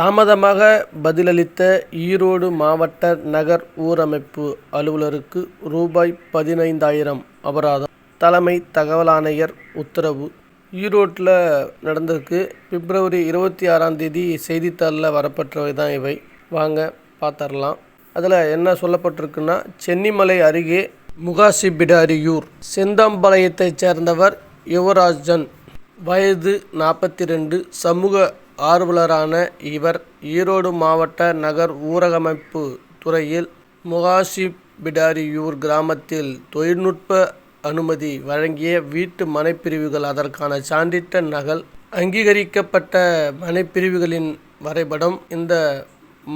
தாமதமாக பதிலளித்த ஈரோடு மாவட்ட நகர் ஊரமைப்பு அலுவலருக்கு ரூபாய் பதினைந்தாயிரம் அபராதம். தலைமை தகவல் ஆணையர் உத்தரவு. ஈரோட்டில் நடந்திருக்கு. பிப்ரவரி இருபத்தி ஆறாம் தேதி செய்தித்தாளில் வரப்பட்டவை தான் இவை. வாங்க பார்த்துடலாம். அதில் என்ன சொல்லப்பட்டிருக்குன்னா சென்னிமலை அருகே முகாசிபிடாரியூர் செந்தாம்பாளையத்தைச் சேர்ந்தவர் யுவராஜன். வயது நாற்பத்தி ரெண்டு சமூக ஆர்வலரான இவர் ஈரோடு மாவட்ட நகர் ஊரகமைப்பு துறையில் முகாசிபிடாரியூர் கிராமத்தில் தொழில்நுட்ப அனுமதி வழங்கிய வீட்டு மனைப்பிரிவுகள் அதற்கான சான்றிட்ட நகல் அங்கீகரிக்கப்பட்ட மனைப்பிரிவுகளின் வரைபடம். இந்த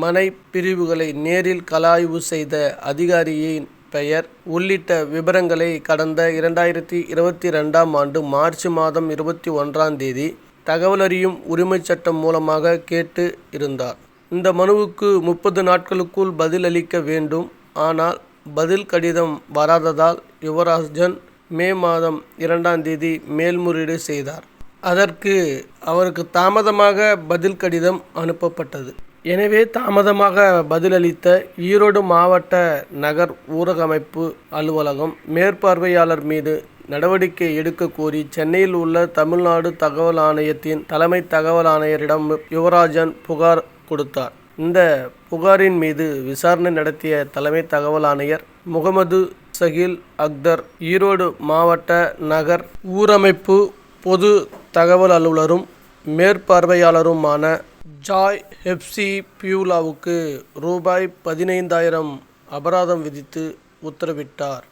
மனைப்பிரிவுகளை நேரில் கலாய்வு செய்த அதிகாரியின் பெயர். உள்ளிட்ட விபரங்களை கடந்த இரண்டாயிரத்தி இருபத்தி ரெண்டாம் ஆண்டு மார்ச் மாதம் இருபத்தி ஒன்றாம் தேதி தகவலறியும் உரிமைச் சட்டம் மூலமாக கேட்டு இருந்தார். இந்த மனுவுக்கு முப்பது நாட்களுக்குள் பதில் அளிக்க வேண்டும். ஆனால் பதில் கடிதம் வராததால் யுவராஜன் மே மாதம் இரண்டாம் தேதி மேல்முறையீடு செய்தார். அதற்கு அவருக்கு தாமதமாக பதில் கடிதம் அனுப்பப்பட்டது. எனவே தாமதமாக பதிலளித்த ஈரோடு மாவட்ட நகர் ஊரகமைப்பு அலுவலகம் மேற்பார்வையாளர் மீது நடவடிக்கை எடுக்க கோரி சென்னையில் உள்ள தமிழ்நாடு தகவல் ஆணையத்தின் தலைமை தகவல் ஆணையரிடம் யுவராஜன் புகார் கொடுத்தார். இந்த புகாரின் மீது விசாரணை நடத்திய தலைமை தகவல் ஆணையர் முகமது சகில் அக்தர் ஈரோடு மாவட்ட நகர் ஊரமைப்பு பொது தகவல் அலுவலரும் மேற்பார்வையாளருமான ஜாய் ஹெப்சி பியூலாவுக்கு ரூபாய் பதினைந்தாயிரம் அபராதம் விதித்து உத்தரவிட்டார்.